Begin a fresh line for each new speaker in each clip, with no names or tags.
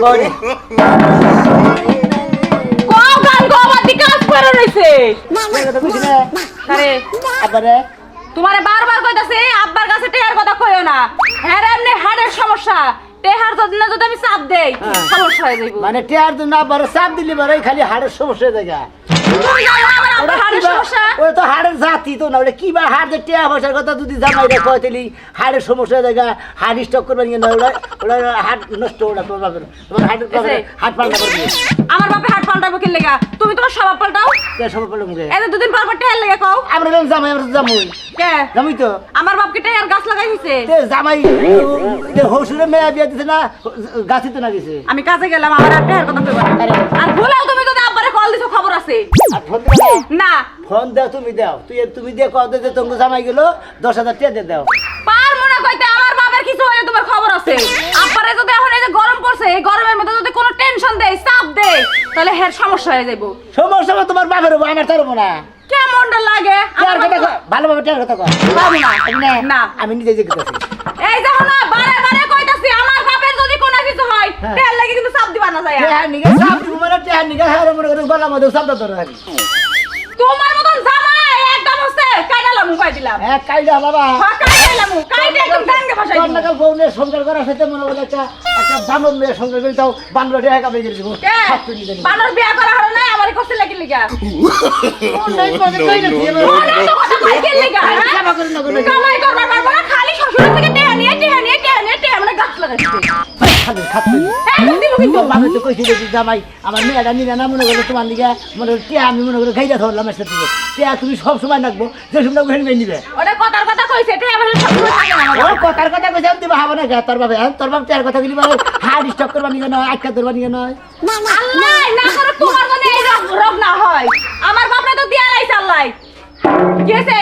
বড়ি।
কও গান গো আমার দিকে কাজ করে রইছে।
না?
আরে
আবারে
তোমারে বারবার কইতাছে আব্বার কাছে টেহার কথা কইও না। হ্যাঁ এমনি হাড়ের সমস্যা। টেহার যদি না যদি আমি চাপ দেই
হ্যাঁ।
সমস্যা হয়ে যাইব।
মানে টিয়ার জন্য আবারে চাপ দিলি বারে খালি হাড়ের সমস্যা
আমার আব্বার
ওটা
হাড়ের
কিবা-
সমস্যা
ওটা তো হাড়ের জাতি তো না ওটা কি বা হাড় যে টিয়া পয়সার কথা যদি জামাই রে কয় তাহলে হাড়ের সমস্যা দেখা হাড় স্টক করবে না ওটা ওটা হাড় নষ্ট ওটা তোমার বাপের তোমার হাড়
এসে।
পাল্টা করবে
আমার বাপে হাট পাল্টাবো কি লেগা তুমি তোমার স্বভাব পাল্টাও?
কে সব পাল্টা মুখে
এই দুদিন পর পর টেহার লেগে কও?
আমরা গেলাম জামাই আমরা জামুই।
কে?
জামুই তো।
আমার বাপকে টেহার গাছ লাগাই
তে জামাই হসুরে মেয়া বিয়া দিছে না গাছি তো না গেছে।
আমি কাজে গেলাম আমার আর টেহার কথা কইবা
আর
ভুলেও তুমি খবর আছে।
আর ফোন দিবা না? ফোন দাও তুমি দাও। তুই তুমি দিয়ে কত যে তোমাকে জামাই গেল দশ হাজার টাকা দিয়ে দাও।
পার মনে কইতে আমার বাবার কিছু তোমার খবর আছে। আব্বারে যদি এখন এই যে গরম পড়ছে এই গরমের মধ্যে যদি কোনো টেনশন দেয় চাপ দেয় তাহলে হের সমস্যা হয়ে যাইব।
সমস্যা তোমার বাপের হব আমার তার হব না।
কেমনটা লাগে? আমার
কথা ভালোভাবে কথা
না।
না। আমি নিজে কথা
এই দেখো না বারে বারে কইতাছি আমার বাপের যদি কোনো কিছু হয়
হ্যাঁ।
তেল লাগে কিন্তু চাপ দিবা না যায়
টিয়ার নিগে সাপ দিব মানে টিয়ার নিগে হ্যাঁ মনে করে গলা মধ্যে শব্দ ধরে রাখি।
তোমার মতন জামাই একদম হচ্ছে কাইডালাম উপায় দিলাম।
হ্যাঁ কাইডা বাবা।
হ্যাঁ কাইডালাম কাইডা একদম ডাঙ্গে ভাষায়
তোর নাকাল বউনের সংসার করার সাথে মনে হলো একটা একটা বানর মেয়ে সংসার করে তাও বানর দিয়ে দিব।
কে?
দিব
বানর বিয়া করা হলো না আমারে কষ্ট লাগি লিগা।
অনলাইন পথে কই না দিয়ে
ওরে কথা কই কি লিগা হ্যাঁ?
কামা করে না করে
কামাই করবার পারব না খালি শ্বশুরের থেকে টেহা নিয়ে টেহা গাছ লাগাইছে
খালি খাচ্ছি
দিল
বাবা তো কইছি যে জামাই আমার মেয়েটা নিলে না মনে করে তোমার দিকে মনে করে টিয়া আমি মনে করে গাইটা ধরলাম এসে থেকে টিয়া তুমি সব সময় রাখব যে সময় রাখব নিবে
ওটা কথার কথা কইছে টেহা মানে সব সময় থাকে না আমার
ও কথার কথা কইছে আমি দিবা না গে তোর বাবা হ্যাঁ তোর বাবা টিয়ার কথা গুলি মানে হার্ড স্টক করবা নিকে নয় আটকা ধরবা নিকে নয়
আল্লাহ না করে তোমার জন্য এই রোগ রোগ না হয় আমার বাপরে তো দিয়া লাইছে আল্লাহ গেছে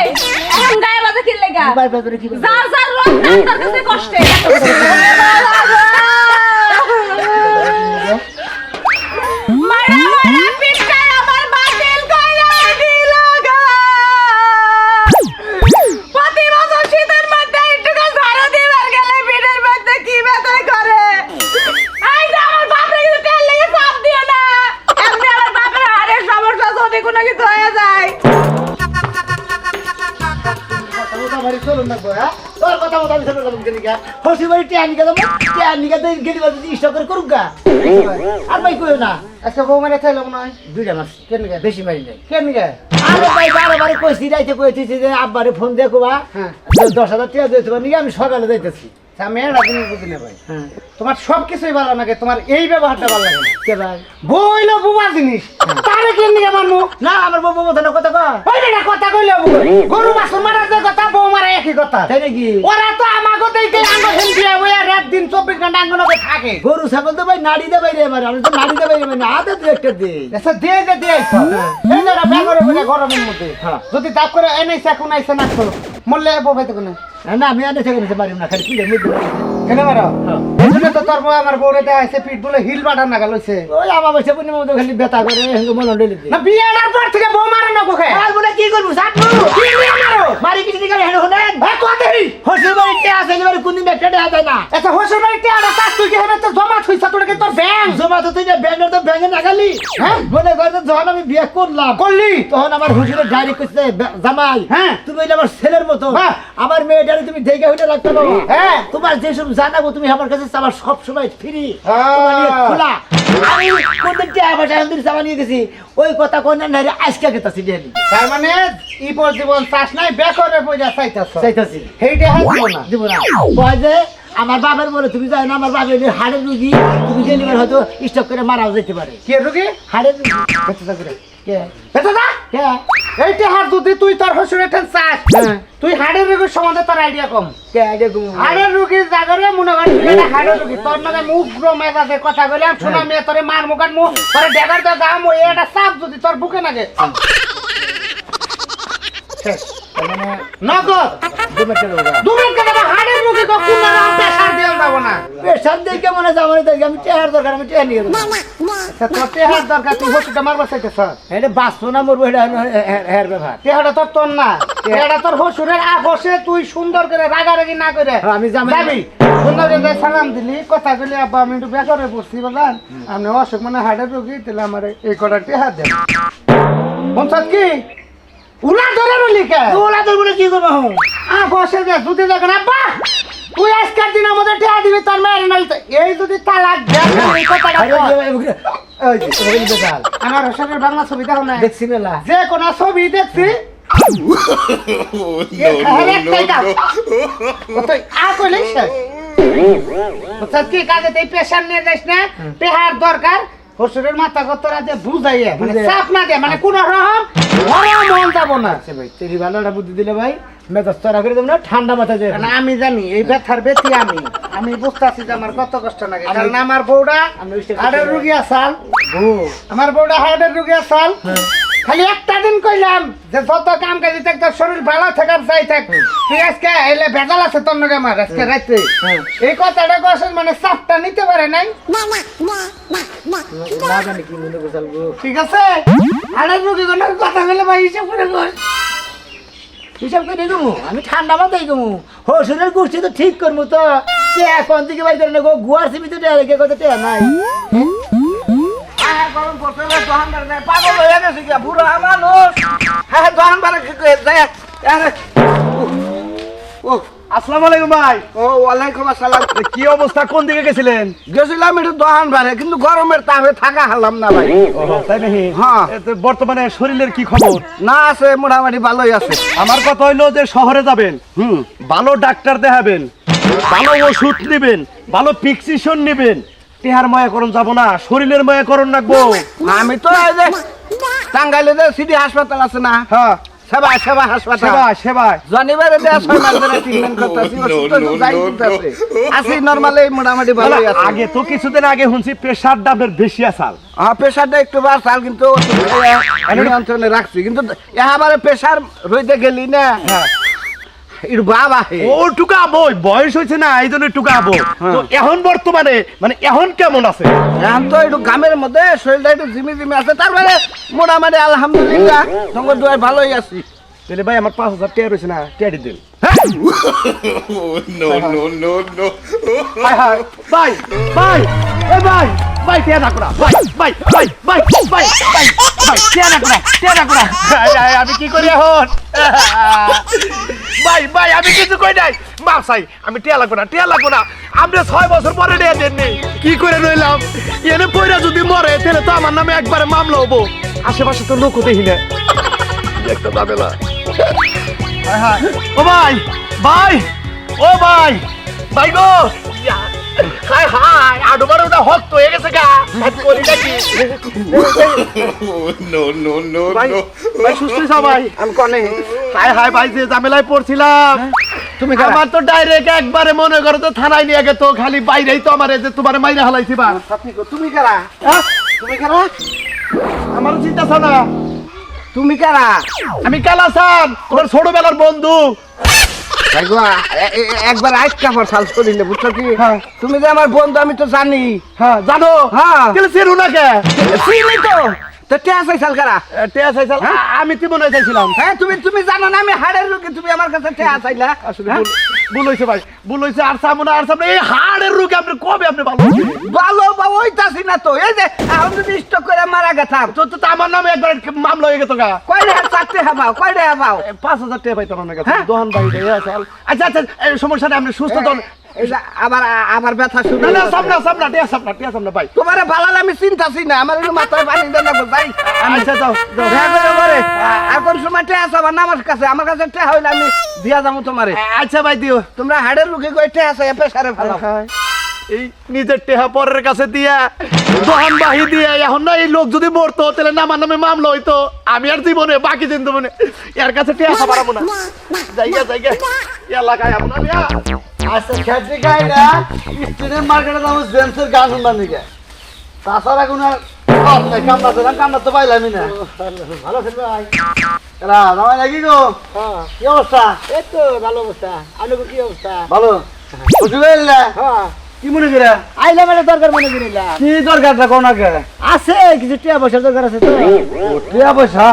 এখন গায়ে বাজে কি লেগা? যার যার রোগ তার কাছে কষ্টে। হ্যাঁ?
তোর কথা মতো আমি চলুন না মুখে নিকে। হসি বাড়ি টিয়া নিকে দেবো, টিয়া নিকে দিয়ে গেলি বাজে দিয়ে স্টক করে করুক গা। আর ভাই কইও না।
আজকে বউ মেরে খাইলো
দুইটা মাস, কেন গে? বেশি মারি নাই।
কেন গে
আরে ভাই বারে বারে কইছি, রাইতে কইতেছি যে আব্বারে ফোন দেখো কবা,
হ্যাঁ।
দশ হাজার টাকা দিতে পারি আমি সকালে যাইতেছি।
আমি একটা জিনিস বুঝি না ভাই
হ্যাঁ।
তোমার সব কিছুই ভালো লাগে তোমার এই ব্যবহারটা ভালো লাগে
কে ভাই?
বউ হইল বুবা জিনিস তারে কেন নিয়ে মানবো
না আমার বউ বউ কথা কথা কয়।
ওই না কথা কইলে গরু বাসন মারার যে কথা বউ মারা একই কথা।
তাই নাকি?
ওরা তো আমাকে দেখে আঙ্গ হিন্দিয়া ওই রাত দিন চব্বিশ ঘণ্টা আঙ্গনকে থাকে।
গরু ছাগল তো ভাই নাড়ি দে বাইরে আমার আমি তো নাড়ি দে বাইরে মানে আদে তুই একটা দে।
আচ্ছা দিয়ে দে দিয়ে আইসো। এই ওরা ব্যাগরে বলে গরমের মধ্যে।
হ্যাঁ।
যদি দাপ করে এনেছে এখন আইসে না তো মরলে বউ পাইতে কোনে
না আমি আনে থেকে নিতে পারি না খালি কি মুখ
কেন মারো?
হ্যাঁ।
তো তোর বউ আমার বউরে পিঠ বলে হিল বাটার
ওই আমার বসে পুনি মতো খালি ব্যথা করে হেঙ্গো মন ডেলি
না বিয়ের পর থেকে বউ মারে না বুকে
আর বলে কি করব সাটবো
কি নিয়ে মারো?
মারি কিছু দিকে হেন হলেন
ভাই কতই
হসুর বাড়ি কে আছে এবারে কোন দিন একটা দেয়া যায় না।
হোসেন বাড়িতে আর তার তুই কি হবে তো জমা থইছা? তোর কি তোর
জমা তো তুই তো নাগালি হ্যাঁ? মনে করে যখন আমি বিয়ে করলাম
করলি?
তখন আমার ডাইরেক্ট করছে "বে- জামাই।
হ্যাঁ।
তুমি আমার ছেলের মতো। আমার মেয়েটারে তুমি দেখে রাখতে পারো
হ্যাঁ।
তোমার যেসব জানাব তুমি আমার কাছে সব সময় ফ্রি খোলা। আমি কোনদিন টিয়া পয়সা এখন জামা নিয়ে গেছি। ওই কথা কোন না রে আজকে গেতাছি ডেলি
তার মানে ই পর জীবন চাস নাই বেকরে পয়সা চাইতাছ।
চাইতাছি।
সেইটা হাসবো না।
দিব না। কয় যে আমার বাবার বলে তুমি জানো না আমার বাবার হাড়ের রুগী। তুমি ডেলিভার হয়তো স্টক করে মারাও যেতে পারে।
কে রুগী?
হাড়ের রুগী।
এইটা হাত যদি তুই তোর হসুরের ঠেন চাস।
হ্যাঁ।
তুই হাড়ের রোগীর সম্বন্ধে তোর আইডিয়া কম। হাড়ের রোগীর জায়গারে মনে কর হাড়ের রোগী। তোর মানে মুখ মেজাজে কথা বললাম শোনা মেয়ে তোরে মার মুখান মুখ তোরে ডেগার দাম ওই একটা যদি তোর বুকে নাগে শেষ।
মানে
নগদ! হাড়ের দিয়ে যাব না।
মনে হয় আমি টেহার দরকার আমি নিয়ে দেবো
আচ্ছা তোর টেহার দরকার তুই হসুটা মারবার চাইতেছ
এটা বাঁচবো না মরবো এটা হলো এর- এর ব্যাপার
টেহাটা তোর তোর না। টেহাটা তোর হসুরের আপসে তুই সুন্দর করে রাগারাগি না করে
আমি যাব।
সালাম দিলি কথা বলি আব্বা আমি একটু বেকারে পড়ছি বললাম আপনি অসুখ মানে হার্টের রোগী তাহলে আমার এই কটা টেহা দেন। কি? উলা ধরে রলি কে?
ওলা তোর বলে কি করব? হুম?
আ বসে দে যদি দেখেন আব্বা! তুই আজকের দিন আমাদের টেহা দিবি তোর মেয়ের নাই এই যদি তালাক দেন এই কথাটা
ওই যে, যে।
আমার হোসেনের বাংলা ছবি দেখো না
দেখছি মেলা
যে কোনো ছবি দেখছি। তো আ কইলে কি কাজে এই পেশার নিয়ে যাইস না? পেহার দরকার। হসুরের মাথা কতরা দিয়ে বুঝাইয়া মানে। চাপ না দিয়ে মানে কোন রকম মন যাব না।
আচ্ছা ভাই তেরি ভালো একটা বুদ্ধি দিলে ভাই মেজাজ তরা করে দেবো না ঠান্ডা মাথা
আমি জানি এই ব্যথার ব্যথি আমি। আমি বুঝতেছি যে আমার কত কষ্ট লাগে কারণ আমার বউটা হার্টের রুগী আসাল। আমার বউটা হার্টের রুগী আসাল। খালি একটা দিন কইলাম যে যত কাম কাজ থাক তোর শরীর ভালো থাকার চাই থাক। তুই আজকে এলে ভেজাল আছে তোর নগে আমার আজকে রাত্রে। এই কথাটা কষেন মানে চাপটা নিতে পারে নাই। ঠিক আছে? হাড়ের রুগী কোনো কথা বলে ভাই হিসাব করে কর।
হিসাব করে দেবো? আমি ঠান্ডা মাথায় গমু হসুরের গোষ্ঠী তো ঠিক করব তো। এখন থেকে বাড়ি করে নেব? গুয়ার সিমি তো টেয়া রেখে কথা টেয়া নাই।
গরম পড়ছে রে দোকানদার নাই পাগল হয়ে গেছে কি বুড়া মানুষ। হ্যাঁ দোকানদার কি কই যায়? ও
আসসালামু আলাইকুম ভাই।
ও ওয়ালাইকুম আসসালাম।
কি অবস্থা? কোন দিকে গেছিলেন?
গেছিলাম একটু দোকান কিন্তু গরমের তাপে থাকা হারলাম না ভাই।
তাই নাকি?
হ্যাঁ।
বর্তমানে শরীরের কি খবর?
না আছে মোটামুটি ভালোই আছে।
আমার কথা হইল যে শহরে যাবেন
হুম।
ভালো ডাক্তার দেখাবেন ভালো ওষুধ নেবেন ভালো প্রিসক্রিপশন নেবেন টেহার মায়াকরণ যাব না। শরীরের মায়াকরণ রাখব
আমি তো এই যে টাঙ্গাইলে যে সিটি হাসপাতাল আছে না
হ্যাঁ।
সেবা সেবা হাসপাতাল।
সেবা
দেয়া ছয় মাস ধরে ট্রিটমেন্ট করতেছি ওষুধ তো যাই দিতেছে। আছি নরমালি মোটামুটি ভালোই আছে।
আগে তো কিছুদিন আগে শুনছি প্রেশারটা আপনার বেশি আসাল।
হ্যাঁ প্রেশারটা একটু বাড়ছাল কিন্তু নিয়ন্ত্রণে রাখছি। কিন্তু এবারে প্রেশার রইতে গেলি না।
হ্যাঁ।
একটু বাবা
ও টুকাবো বয়স হয়েছে না এই জন্য টুকাবো তো এখন বর্তমানে মানে এখন কেমন আছে?
এখন তো একটু গ্রামের মধ্যে শরীরটা একটু জিমি জিমি আছে তারপরে মোটামুটি আলহামদুলিল্লাহ তোমার দুয়ার ভালোই আছি।
তাহলে ভাই আমার পাঁচ হাজার টাকা রয়েছে না টাকা দিন।
No, no, no, no.
ভাই হাই ভাই ভাই এ ভাই ভাই টিয়া না করা ভাই ভাই ভাই ভাই ভাই ভাই ভাই টিয়া না করা টিয়া না আমি কি করি এখন ভাই ভাই আমি কিছু কই নাই মাপ চাই আমি টিয়া লাগবো না টিয়া লাগবো না আমরা ছয় বছর পরে টিয়া দেননি কি করে রইলাম এনে পয়রা যদি মরে তাহলে তো আমার নামে একবারে মামলা হব আশেপাশে তো লোকও দেখি না একটা ঝামেলা হায় হায়। ও ভাই ভাই ও ভাই ভাই গো। হাই হাই আডুবার ওটা হস্ত হয়ে গেছে গা। হাত করি নাকি?
No, no, no,
ভাই সুস্থ ভাই।
আমি কনে।
হাই হাই ভাই যে ঝামেলায় পড়ছিলাম।
তুমি কারা?
আমার তো ডাইরেক্ট একবারে মনে করো তো থানায় নিয়ে গে তো খালি বাইরেই তো আমার যে তোমার মাইরে হালাইছি বা।
তুমি কারা?
হ্যাঁ?
তুমি কারা?
আমার চিন্তা না
তুমি কারা?
আমি কালাসান তোমার ছোটবেলার বন্ধু।
একবার আইস কাপড় সালস করিলে বুঝছ কি?
হ্যাঁ।
তুমি যে আমার বন্ধু আমি তো জানি।
হ্যাঁ জানো?
হ্যাঁ।
তাহলে চেরু না কে?
চিনি তো। তো
টেয়া চাইছাল আমি চাইছিলাম।
হ্যাঁ তুমি তুমি জানো না আমি হাড়ের রোগী তুমি আমার কাছে
আসলে ভুল- হয়েছে ভাই ভুল হয়েছে আর সামনে আর সামনে। এই হাড়ের রোগে আপনি কবে আপনি ভালো?
ভালো বা ওইতাছি না তো এই যে এখন যদি স্টক করে মারা গেছাম
তো তো আমার নামে একবার মামলা হয়ে গেত গা।
কয় রে চারটে হাবাও কয় রে হাবাও
পাঁচ হাজার টাকা পাইতাম কাছে। দোহান আচ্ছা আচ্ছা এই সমস্যা নেই আপনি সুস্থ
ব্যথা
না সামনা সামনা টিয়া সামনা টিয়া সামনা ভাই।
তোমারে আমি চিন্তাছি না আমার একটু মাথায় পানি দেন না যাই।
আচ্ছা।
হ্যাঁ করে করে আর কোন সময় টেহা আছে আমার নামার কাছে? আমার কাছে টেহা হইলে আমি দিয়া যাব তোমারে।
আচ্ছা ভাই দিও।
তোমরা হাড়ের লুকে কই টেহা আছে পেশারে ভালো
এই নিজের টেহা পরের কাছে দিয়া দোকান বাহি দিয়া এখন না এই লোক যদি মরতো তাহলে না আমার নামে মামলা হইতো। আমি আর জীবনে বাকি দিন মনে এর কাছে টেহা পারাবো না জায়গা জায়গা এলাকায় আমন আমি আ-
আচ্ছা খেতে গাই না স্টুডেন্ট মার্কেটে দাম জেন্টসের গান শুনবার নিকে? তাছাড়া কোনো আর তো পাইলামই না। ভালো আছেন ভাই? নাকি গো? কি অবস্থা?
এই তো ভালো অবস্থা। আলু কি অবস্থা?
ভালো? খুশি হইলে
হ্যাঁ।
কি মনে করে?
আইলাম একটা দরকার মনে করিলাম
কি দরকারটা কোন আগে?
আছে কিছু টিয়া পয়সার দরকার আছে তো।
টিয়া পয়সা?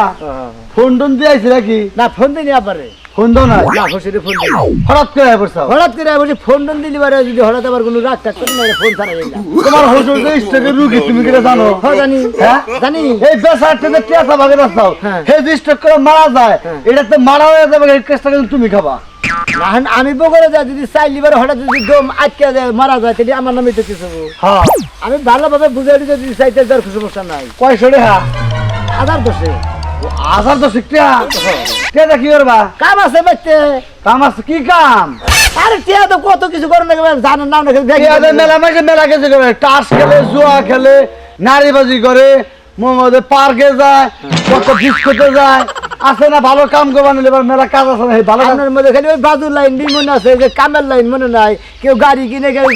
ফোন টোন দিয়ে আইছি নাকি?
না ফোন দিনি আবারে
ফোন দাও না।
না হসিরে ফোন দিনি
হঠাৎ করে আয় পড়ছাও
হঠাৎ করে বলছি ফোন টোন দিলি বারে যদি হঠাৎ আবার কোনো রাগ টাক করি না ফোন ছাড়া যাই না।
তোমার হসুর যে স্টকের রুগী তুমি জানো?
হ্যাঁ জানি।
হ্যাঁ?
জানি।
এই বেসারটা যে টিয়াসা ভাগে রাস্তাও
হ্যাঁ।
হে যে স্টক করে মারা যায় এটা তো মারা হয়ে যাবে এই কেসটা কিন্তু তুমি খাবা।
আমি বগরে যাই যদি চাইলি বারে হঠাৎ যদি দম আটকে যায় মারা যায় তাহলে আমার নামে তো কিছু
হ্যাঁ।
আমি ভালোভাবে বুঝে যদি চাইতে কিছু সমস্যা নাই।
কয়শো রেহা
আধার দোষে
আসার তো শিখটিয়া টিয়াটা কি করবা?
কাম আছে বাইতে
কাম আছে কি কাম?
আরে টিয়া তো কত কিছু করে না জানেন না না
মেলা মাঝে মেলা কিছু করে টাস খেলে জুয়া খেলে নারীবাজি করে মোমোদে পার্কে যায় কত বিস্কুটে যায় আছে না ভালো কাম করবা নিলে এবার মেলা কাজ আছে না ভালো
আপনার মধ্যে খালি ওই বাজুর লাইন ডি মনে আছে যে কামের লাইন মনে নাই। কেউ গাড়ি কিনে কেউ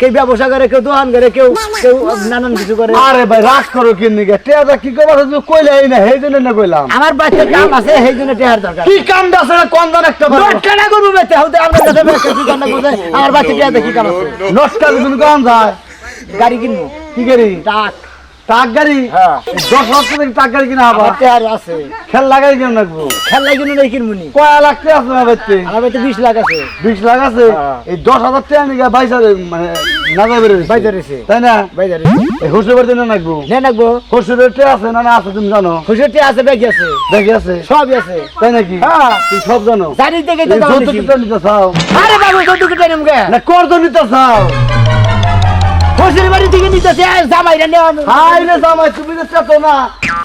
কেউ ব্যবসা করে কেউ দোকান করে কেউ কেউ নানান কিছু করে।
আরে ভাই রাগ করো কি নিকে টিয়াটা কি করবা তুমি কইলে এই না সেই জন্য না কইলাম।
আমার বাচ্চার কাম আছে সেই জন্য টেহার দরকার।
কি কামটা আছে না কোন দান একটা
নোট কেনা করব বেতে হতে আপনার কাছে কি কান্না করতে আমার বাচ্চা টেহাতে কি কাম আছে?
নষ্ট তুমি কোন যায়?
গাড়ি কিনবো।
কি গাড়ি?
টাক
টাক গাড়ি?
হ্যাঁ।
দশ লাখ টাকা গাড়ি কিনা
আছে।
খেল লাগাই কেন রাখব
খেলা কিনে নেই কিনবো নি
কয় লাখ টাকা আছে না বাচ্চা
আমার বাড়িতে বিশ লাখ আছে।
বিশ লাখ আছে?
হ্যাঁ।
এই দশ হাজার টাকা নিয়ে বাইশ হাজার মানে না যাবে তাই না?
বাইরে
এই হুসুর বাড়িতে না রাখব
নে নাকবো
হুসুরের টে আছে না না আছে তুমি জানো?
টিয়া আছে ব্যাগ আছে।
দেখি আছে?
সবই আছে।
তাই নাকি?
হ্যাঁ।
সব জানো।
জানি তো
যৌতুক নিতে চাও?
আরে বাবু যৌতুক
না নিতে চাও?
খুশির বাড়ি থেকে নিতেছে জামাইরা নেওয়া
হাই রে জামাই তুমি তো চেতো না।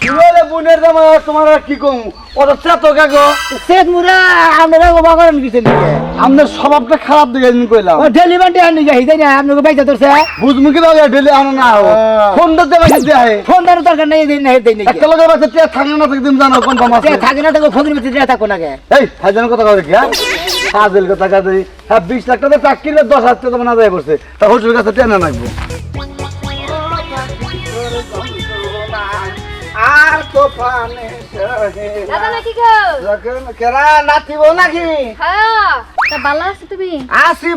তুমি বোনের জামাই তোমার কি কম? ওটা চেতো কাগো
সেট মুরা আমরা ওবা করেন কিছু নিকে?
আমাদের স্বভাবটা খারাপ দিকে কইলাম।
ডেলিভারি আনি যাই তাই না আপনাকে বাইতে ধরছে
বুঝমুখী ভাবে ঢেলে আনো না হো ফোন দিতে বাকি দেয়
ফোন দেওয়ার দরকার নেই দেই না দেই না
একটা লোকের বাচ্চা টিয়া থাকে না তুমি জানো কোন আছে?
থাকে না থাকে ফোনের ভিতরে থাকো না গে।
এই হাজার কথা কথা কি হ্যাঁ? কথা কাজে হ্যাঁ বিশ লাখ টাকা ট্রাক কিনলে দশ হাজার টাকা না যায় পড়ছে তা হোটেলের কাছে টেনে রাখব
আর তো পানে
দাদা নাকি গো?
যখন কেরা নাতিব নাকি?
হ্যাঁ। তা ভালো আছো তুমি?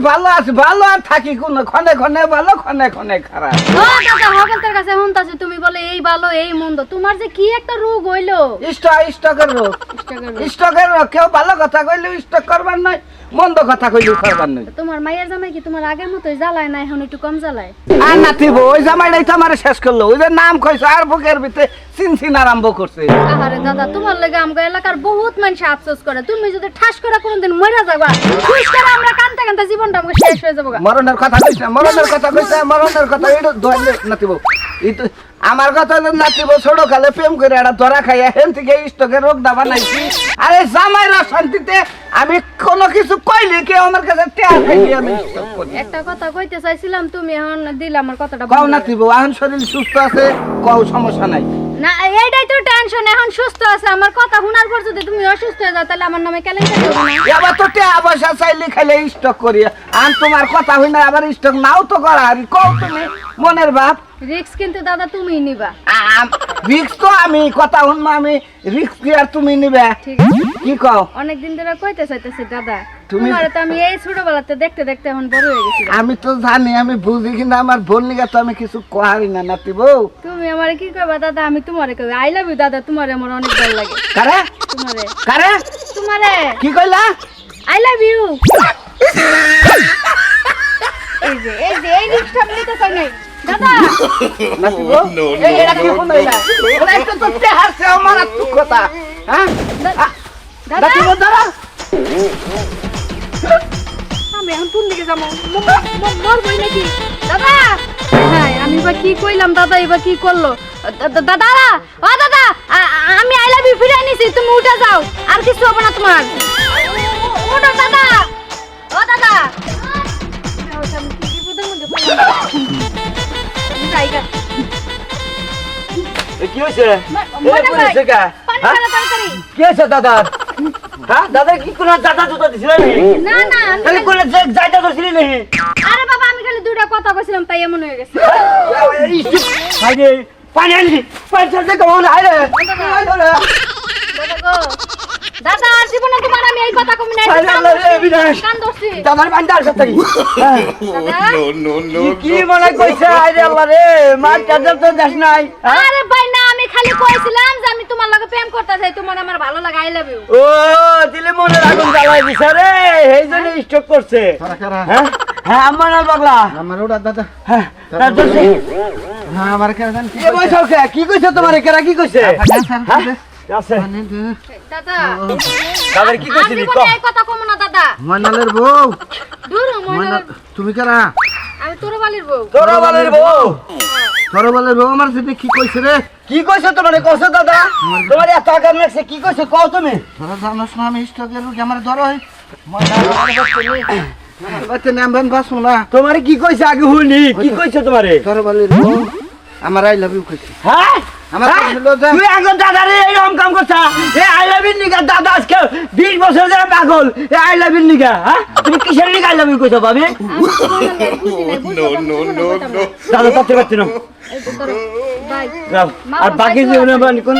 ভালো আছি ভালো আর থাকি কোন ক্ষণে ক্ষণে ভালো ক্ষণে ক্ষণে খারাপ।
ও দাদা হকালতার কাছে হুনতাছে তুমি বলে এই ভালো এই মন্দ। তোমার যে কি একটা রোগ হইল?
রোগ। রোগ। কেউ ভালো কথা কইলে ইষ্টক করবার নয় মন্দ কথা কইলে করবার নয়।
তোমার মায়ের জামাই কি তোমার আগের মতোই জ্বালায় না এখন একটু কম জ্বালায়?
আর ওই জামাইটাই তো আমার শেষ করল। ওই যে নাম কইছে আর বুকের ভিতরে চিনচিন আরম্ভ করছে।
দাদা তোমার লেগে আমগো এলাকার বহুত মানুষ আফসোস করে। তুমি যদি ঠাস করে কোনোদিন মরে যাবা খুশ করে আমরা কানতে কানতে জীবনটা আমাকে শেষ হয়ে যাব
মরণের কথা কইছে মরণের কথা কইছে মরণের কথা এটা ধরলে নাতিব। এই তো আমার কথা নাতিব ছোট কালে প্রেম করে ধরা খাইয়া হেন থেকে স্টকের রোগ দাবা নাইছি আরে জামাইরা শান্তিতে আমি কোনো কিছু কইলে কেউ আমার কাছে টেয়া খাইলি আমি
একটা কথা কইতে চাইছিলাম তুমি এখন দিলে আমার কথাটা
কও। নাতিব এখন শরীর সুস্থ আছে কও সমস্যা নাই।
না, এইটাই তো টেনশন এখন সুস্থ আছে। আমার কথা শোনার পর যদি তুমি অসুস্থ হয়ে যাও, তাহলে আমার নামে কেলেঙ্কারি হবে না।
এবার তো টে পয়সা চাইলে খাইলে স্টক করি আর তোমার কথা হই না আবার স্টক নাও তো করা। আর কও তুমি, মনের ভাব।
রিক্স কিন্তু দাদা তুমিই নিবা।
রিক্স তো আমি কথা শুনব আমি রিক্স কি আর তুমি নিবে। কি কও?
অনেকদিন ধরে কইতে চাইতেছি দাদা।
তুমি-
তোমার তো আমি এই ছোটবেলাতে দেখতে দেখতে এখন বড় হয়ে গেছি।
আমি তো জানি আমি বুঝি কিন্তু আমার বোন নিকে তো আমি কিছু কহারি না নাতি বউ।
তুমি আমারে কি কইবা দাদা? আমি তোমারে কই আই লাভ ইউ দাদা। তোমারে আমার অনেক ভালো লাগে।
কারে?
তোমারে।
কারে?
তোমারে।
কি কইলা?
আই লাভ ইউ এই যে এই যে এই রিক্সটা নিতে চাই নাই। দাদা!
এটা কি শুনাইলা এটা একটা তো তেহাসে আমার আর কথা হ্যাঁ?
দাদা!
দাঁড়া
আমি এখন কোন দিকে যাব? মরবই নাকি? দাদা! হ্যাঁ আমি বা কি কইলাম? দাদা এবার কি করল? দাদা! ও দাদা! আমি আই লাভ ইউ ফিরে নিছি তুমি উঠে যাও আর কিছু হবে না তোমার। দাদা! ও দাদা! আমি কি বিপদের মধ্যে গা।
কি হয়েছে
মনে তাড়াতাড়ি।
কি হয়েছে দাদা? হ্যাঁ দাদা কি কোনো দাদা জুতা দিছিল
না না আমি
খালি
খালি-
করছিলি নাকি?
আরে বাবা আমি খালি দুইটা কথা কইছিলাম তাই এমন হয়ে গেছে।
পানি আনলি। পানি ছাড়তে কেমন আয় রে।
দাদা গো। দাদা আর জীবনে তোমার আমি এই কথা কমি না
আরে আল্লাহ রে, বিনাশ।
কান ধরছি।
দাদার বান্ধা আসে তাই
দাদা।
no, no, no,
কি মনে কইছে? আরে আল্লাহ রে মার চাদর তো নাই। হ্যাঁ?
আরে ভাই না আমি খালি কইছিলাম যে আমি তোমার লগে প্রেম করতে চাই তোমার আমার ভালো লাগে আই লাভ ইউ
ও দিলে মনে আগুন জ্বালাই দিছে রে এই জন্য স্টক করছে। হ্যাঁ? হ্যাঁ আমার না পাগলা।
আমার ওটা দাদা।
হ্যাঁ তার
হ্যাঁ আমার কেন জান
এ বৈশাখ কি কইছে তোমার? কেরা কি কইছে? হ্যাঁ? আছে।
দাদা।
তাদের কি
আমি
কইছিলি
এই কথা কমু না দাদা।
ময়নালের বউ।
দূর
ময়নাল। তুমি কেরা?
আমি তোর বউ।
তোরা বউ?
সরবালের বউ আমার সাথে কি কইছে রে?
কি কইছে তোমার কইছে দাদা? তোমার এত আগাম লাগছে কি কইছে? কও তুমি।
তোরা জানোস না আমি স্টকের রুগী আমার ধরো বাচ্চা নামবেন বাসু না।
তোমার কি কইছে? আগে শুনি। কি কইছে তোমারে?
সরবালের বউ। আমার আই লাভ ইউ কইছে
হ্যাঁ
আমার
হ্যাঁ?
কইছিল যে
তুই এখন দাদারে এরকম কাম করছা এ আই লাভ ইউ নিগা দাদা আজকে 20 বছর ধরে পাগল এ আই লাভ ইউ নিগা হ্যাঁ তুমি কিসের নিগা আই লাভ ইউ কইছো ভাবি
না, কইতাম না।
no.
দাদা করতে পারছি না
এই
আর বাকি জীবনে
আছে।
কোন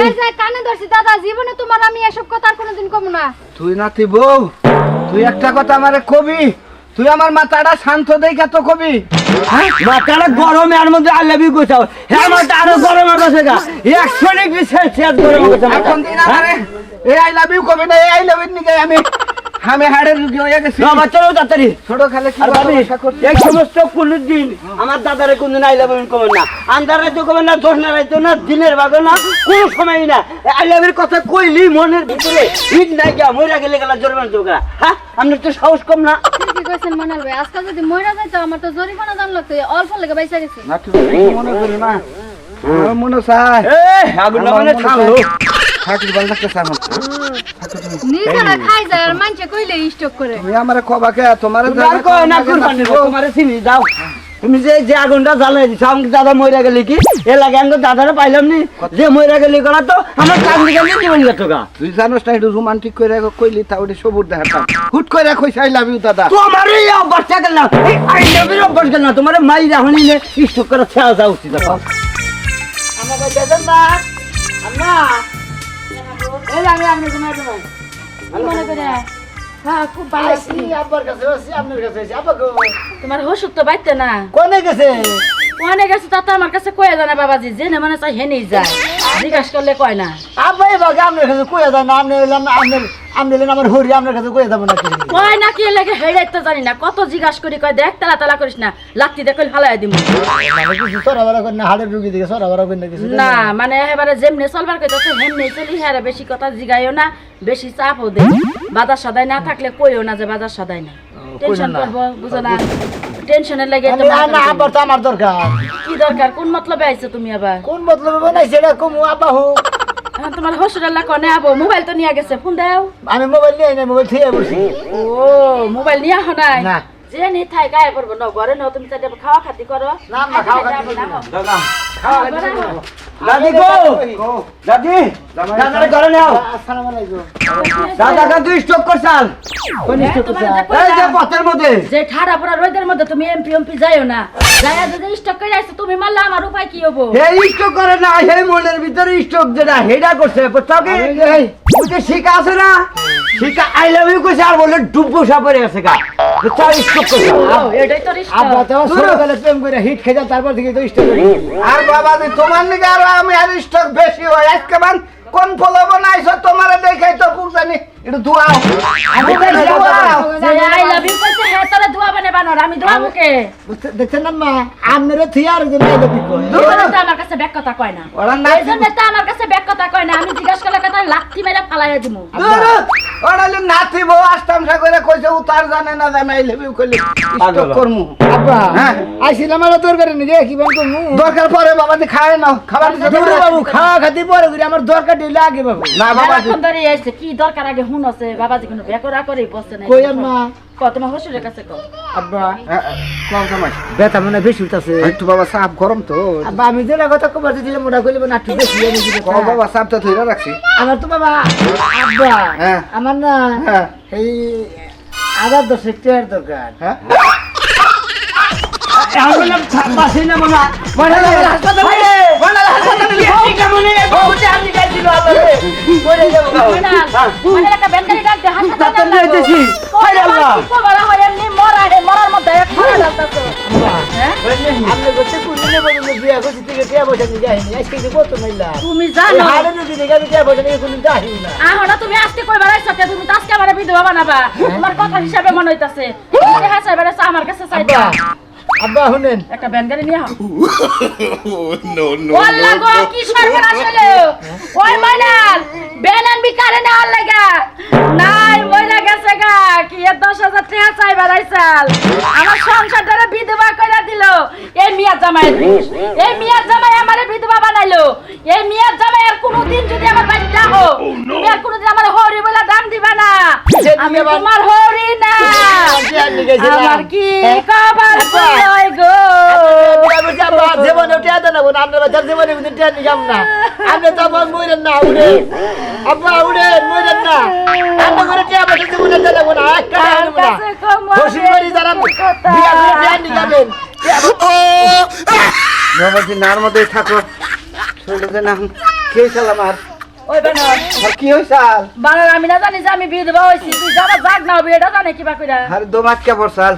এই যে কানে ধরছি দাদা জীবনে তোমার আমি এসব কথা আর কোনোদিন কমু না
তুই নাতি বউ তুই একটা কথা আমারে কবি তুই আমার মাথাটা শান্ত দেখা তো কবি
হ্যাঁ? মাথাটা গরমে আর মধ্যে লাভ ইউ কইছো হ্যাঁ মাথা আরও গরম আছে গা। 100 ডিগ্রি সেলসিয়াস গরম আছে
এখন দিন আমারে। এই আই লাভ ইউ কবি না? এই আই লাভ ইউ নিকে আমি। আমি হাড়ের রুগী হয়ে গেছি।
বাবা চলো তাড়াতাড়ি।
ছোট খালে কি
এই সমস্ত কোনদিন দিন আমার দাদারে কোনদিন আই লাভ ইউ কমেন না। আন্ধার রাইতে কমেন না দোষ না রাইতে না দিনের ভাগে না কোনো সময় না। আই লাভ ইউর কথা কইলি মনের ভিতরে হিট নাই গিয়া মইরা গেলে গেলা জরিমানা দোকা হ্যাঁ আপনার তো সাহস কম না।
কি কইছেন মনাল ভাই? আজকাল যদি মইরা যাইতো আমার তো জরিমানা দাম লাগতো অল্প লেগে বাইসা গেছি।
মনে করি না। মনে চায়
এ আগুন মানে থামলো।
থাকি ভালো লাগতেছে আমার
নিজেরা খাই যায় আর মানছে কইলে স্টক করে।
তুমি আমার কবাকে তোমার
তুমি আর কয় না কুরবানি তোমারে চিনি দাও তুমি যে যে আগুনটা জ্বালাই দিছো আমাকে দাদা মইরা গেলি কি? এ লাগে আমি তো দাদারে পাইলাম নি। যে মইরা গেলি করা তো আমার কান্দি কান্দি জীবন গেত গা।
তুই জানোস না একটু রোমান্টিক কইলি তা ওটা সবুর দেখাতাম হুট করে কইছে আই লাভ ইউ দাদা।
তোমার এই অভ্যাসটা গেল না এই আই লাভ ইউ গেল না তোমার মাই রাহনি নে স্টক করে যাওয়া উচিত। আমার দেন আম্মা। এই আমি আপনি ঘুমাই ঘুমাই
মনে করে? হ্যাঁ খুব ভালো আছি।
আব্বার কাছে আছি আপনার কাছে আছি। আব্বা
তোমার ওষুধ তো বাইতে না।
কোনে গেছে?
ওখানে গেছে তা তো আমার কাছে কয়ে বাবাজি জেনে মনে চাই হেনেই যায়। জিজ্ঞাসা করলে কয় না।
আপনার কাছে যায় না আপনি এলাম আপনার আপনি এলেন আমার হরি আপনার কাছে কইয়া যাব নাকি?
কয় না কি লাগে হেড়াই তো জানি না। কত জিজ্ঞাসা করি কয় দেখ তালা তালা করিস না লাত্তি দেখল ফালাই দিব
মানে কিছু সরাবরা করে না হাড়ের রুগী দিকে সরাবরা করে না কিছু
না। মানে এবারে যেমনি চলবার কইতাছে হেমনি চলি হ্যাঁ বেশি কথা জিগাইও না বেশি চাপও দে। বাজার সদাই না থাকলে কইও না যে বাজার সদাই না। টেনশন করব বুঝো না। টেনশনের লাগে
না আব্বার তো আমার দরকার।
কি দরকার? কোন মতলবে আইছো তুমি আবার?
কোন মতলবে বানাইছে এটা কমু আব্বা
এখন তোমার হসপিটাল কনে আবো? মোবাইল তো নিয়ে গেছে ফোন দাও।
আমি মোবাইল নিয়ে নাই মোবাইল থিয়ে বসি।
ও মোবাইল নিয়ে আহ নাই?
না।
যে নি থাই গায়ে পড়ব ন ঘরে ন তুমি খাওয়া খাতি করো।
না না খাওয়া খাওয়া
নামো।
দাদা দাদি গো! দাদি দাদার ঘরে নাও।
আসসালামু আলাইকুম।
দাদা কা তুই স্টক করছাল।
তোমার যে
এই যে পথের মধ্যে।
যে ঠাড়া পড়া রোদের মধ্যে তুমি এমপি এমপি যাইও না। যাইয়া যদি স্টক করে আইছো তুমি মারলে আমার উপায় কি হব?
এই স্টক করে না এই মনের ভিতরে স্টক যেটা হেডা করছে বুঝছ কি? শিকা আছে না? শিকা আই লাভ ইউ কইছে আর বলে ডুবো সাপরে আছে গা। বুঝছ স্টক করছে।
এটাই তো
আব্বা
স্টক
তো ছোটবেলা প্রেম করে হিট যাও, তারপর থেকে তো স্টক
আর বাবা দি তোমার নিকে আর আমি আর স্টক বেশি হয়। আজকে মান কোন ফলব নাইছো তোমার দেখাই তো পুরজানি একটু দুয়াও আমি
আই লাভ ইউ কইছে হ্যাঁ তোরা দোয়া বানে বানর আমি দোয়া মুখে।
দেখছেন না মা? আপনারা থিয়া আর যে নাই দেখি কই।
দুজনে তো আমার কাছে ব্যাক কথা কয় না।
ওরা নাই
জন্য তো আমার কাছে ব্যাক কথা কয় না। আমি জিজ্ঞাসা করলে কথা লাথি মেরে ফালাইয়া দিমু।
ওরা নাতি বউ আসতাম সাগরে কইছে উতার জানে না জানে আই লেবি কইলে স্টক করমু?
আব্বা
হ্যাঁ।
আইছিলাম আমার দরকার নেই কি বল করমু?
দরকার পরে বাবা দি খায় না খাবার
দূর বাবু খাওয়া খাতি পরে করি আমার দরকার দিলে আগে বাবু।
না বাবা
এখন ধরে আইছে কি দরকার আগে হুন আছে? বাবাজি কোনো বেকরা করে বসে না
কই আম্মা?
ক তোমার হসুরের কাছে ক
আব্বা।
হ্যাঁ, কম সময়
বেতা মনে বেশি উঠতেছে।
একটু বাবা সাপ গরম তো।
আব্বা আমি যে কথা কবার দিলাম ওটা কইলে না একটু বেশি আমি দিলে
বাবা সাপ তো রাখছি।
আমার তো বাবা আব্বা
হ্যাঁ।
আমার না
হ্যাঁ।
এই দশেক টাকার দরকার।
হ্যাঁ। হাসপাতালে।
তুমি জানো? আহনা তুমি আজকে কই বেড়াইছো কে? তুমি তো আজকে আমার বিধবা বানাবা। তোমার কথা হিসাবে মনে হইতাছে। হ্যাঁ বেড়াইছো আমার কাছে
আব্বা শুনেন।
একটা ব্যান গাড়ি নিয়ে আহ।
Oh, no, no,
গো কি সর্বনাশ হলো ওই মাইনাল ব্যান আনবি কারে না আর লাগা? নাই মইরা গেছে গা কি এর দশ হাজার টাকা চাই বেড়াইছাল আমার সংসারটারে বিধবা কইরা দিল। এই মিয়া জামাই এই মিয়া জামাই আমারে বিধবা বানাইলো। এই মিয়া জামাই আর কোনোদিন যদি আমার বাড়ি যাও তুমি আর কোনোদিন আমার হরি বলে না আমি তোমার হরি না আমার কি কবার কই গো?
জীবনে টিয়া দেন আপনার জীবনে না। আপনি তো আবার মরেন না উড়ে আব্বা উড়ে মরেন না। আপনি করে টিয়া পয়সা জীবনে দেন না একটা টিয়া নেব না। খুশি বাড়ি যারা বিয়া করে টিয়া নিয়ে যাবেন।
নার মধ্যেই থাকো। কে আর
ওই বানর
কি হইছাল
বানর আমি না জানি যে আমি বিধবা হইছি তুই যাবা জাগ না হবে এটা জানে কিবা কইরা।
আর দমাত কে পড়ছাল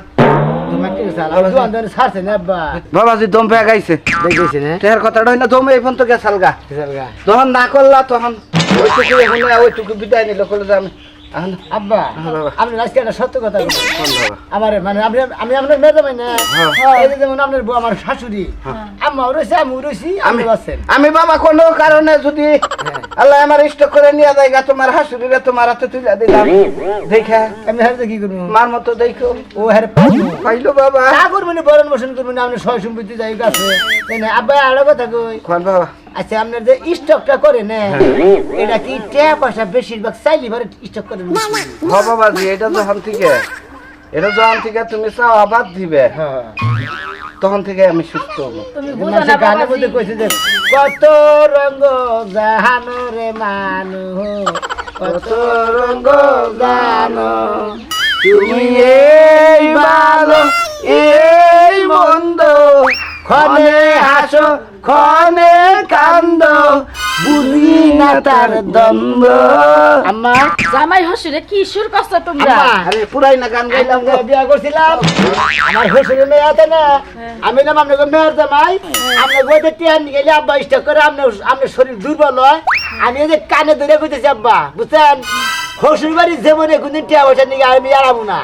সাল আমি তো আন্দোলন ছাড়ছে না আব্বা।
বাবাজি দম পেয়ে গাইছে তেহার কথাটা হইনা দমে এই পর্যন্ত গেছাল গা তখন না করলা তখন ওইটুকু এখন ওইটুকু বিদায় নিল আমি
আব্বা
হ্যাঁ।
আপনি আজকে একটা সত্য কথা
কোন
আমার মানে আপনি আমি আপনার মেয়ে যাবেন না।
হ্যাঁ।
যেমন আপনার বউ আমার শাশুড়ি। আম্মা রয়েছে আমি রয়েছি আমি
আমি
আছেন।
আমি বাবা কোনো কারণে যদি আল্লাহ আমার ইষ্ট করে নিয়ে যায় গা তোমার হাসুরিরে তোমার হাতে তুলে দিলাম। দেখা?
আমি কি করব?
মার মতো দেখো।
ও হ্যাঁ পাইলো
বাবা।
করবেন বরণ বসন করবেন আপনি সয় সম্পত্তি যাই গাছে আব্বা আরও কথা কই।
বাবা?
আচ্ছা আপনার যে স্টকটা করে না এটা কি টাকা পয়সা বেশিরভাগ চাইলি ভরে স্টক করে
হ বাবাজি এটা যখন থেকে এটা যখন থেকে তুমি চাও আবাদ দিবে।
হ্যাঁ।
তখন থেকে আমি সুস্থ হব।
তুমি বুঝো না
মানুষের গানের
বাবাজি
মধ্যে কইছে যে কত রঙ্গ জাহানো রে মানু কত রঙ্গ জানো
তুমি এই ভালো এই মন্দ ক্ষণে হাসো ক্ষণে কান্দ বুঝি না তার দ্বন্দ্ব।
আম্মা
জামাই হসুরে কি সুর করছ তোমরা?
আরে পুরাই না গান গাইলাম
আমরা বিয়া করছিলাম। আমার শ্বশুরের মেয়ে আছে না আমি নাম আপনাকে মেয়ের জামাই। আপনার বইতে টিয়ান গেলে আব্বা স্টক করে আপনার আপনার শরীর দুর্বল হয়। আমি যে কানে ধরে কইতেছি আব্বা বুঝছেন? শ্বশুর বাড়ির যেমন কোনদিন টিয়া পয়সা নিয়ে আমি আরামু না।